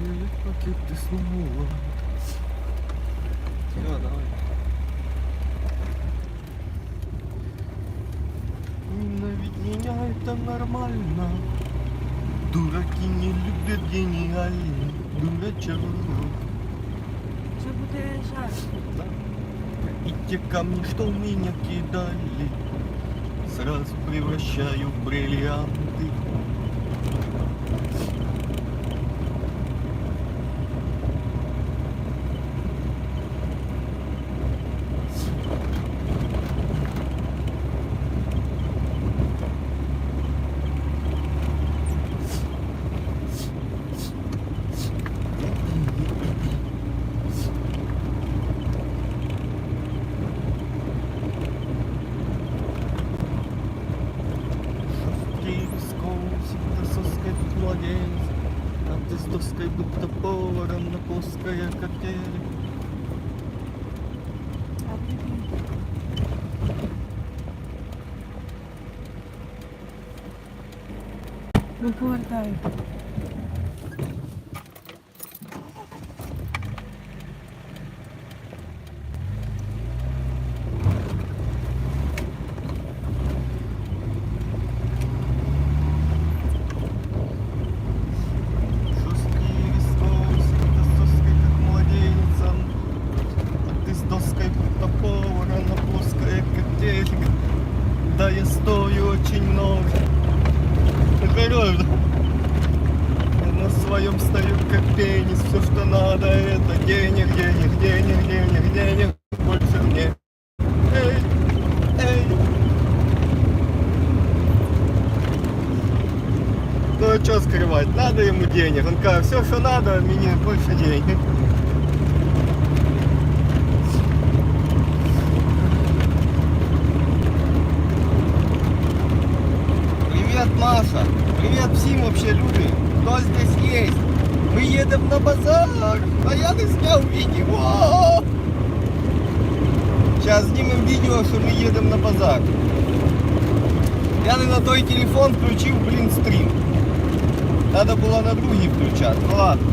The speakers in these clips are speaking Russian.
Белый пакет ты снова. Все, давай. Ненавидеть меня это нормально. Дураки не любят гениальных дурачок. Це буде жарко. И те камни, что меня кидали, Сразу превращаю в бриллианты. соской тут младенец, А ты с доской будто поваром на плоской картели. А прикинь. Ну повертай. Доской будто повара плоской картели. Да я стою очень много. Я на своем стою как пенис, все что надо это денег, денег, денег, денег, денег, больше мне. Эй, эй. Ну а что скрывать, надо ему денег. Он говорит, все, что надо, мне больше денег. Кто здесь есть? Мы едем на базар, а я не снял видео. Сейчас снимем видео, что мы едем на базар. Я не на той телефон включив, блін, стрім. Надо було на другий включати. Ну ладно.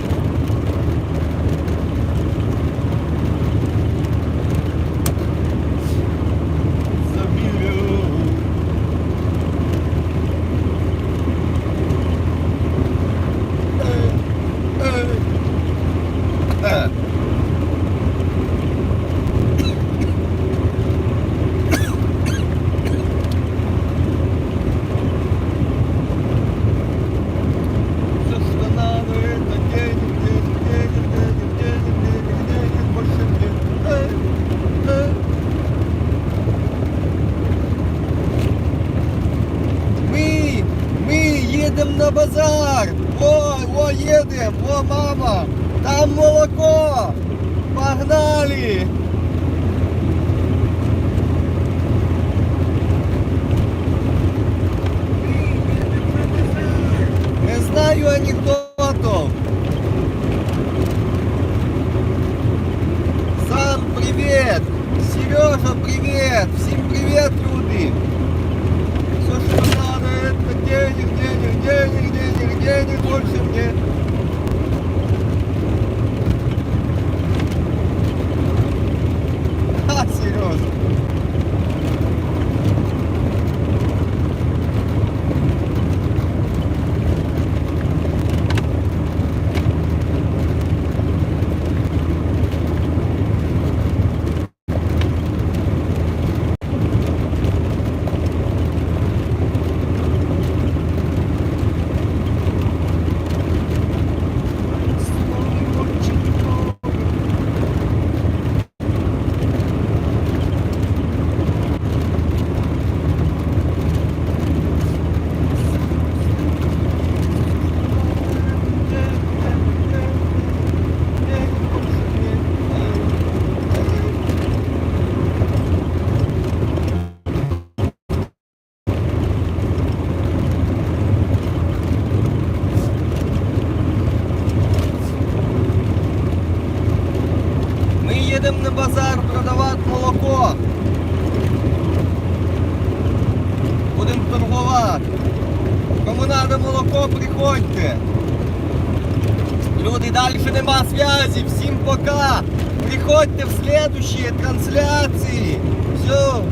Заберу. Эй, эй. Э. Все, что надо, это денег, денег, денег, денег, денег, денег, денег, больше нет. Эй, эй. Мы, мы едем на базар. О, о, едем, о, мама, там молоко. Погнали. Tamam. їдемо на базар продавати молоко. Будемо торгувати. Кому треба молоко, приходьте. Люди, дальше нема связи. Всім пока. Приходьте в следующие трансляції. Все.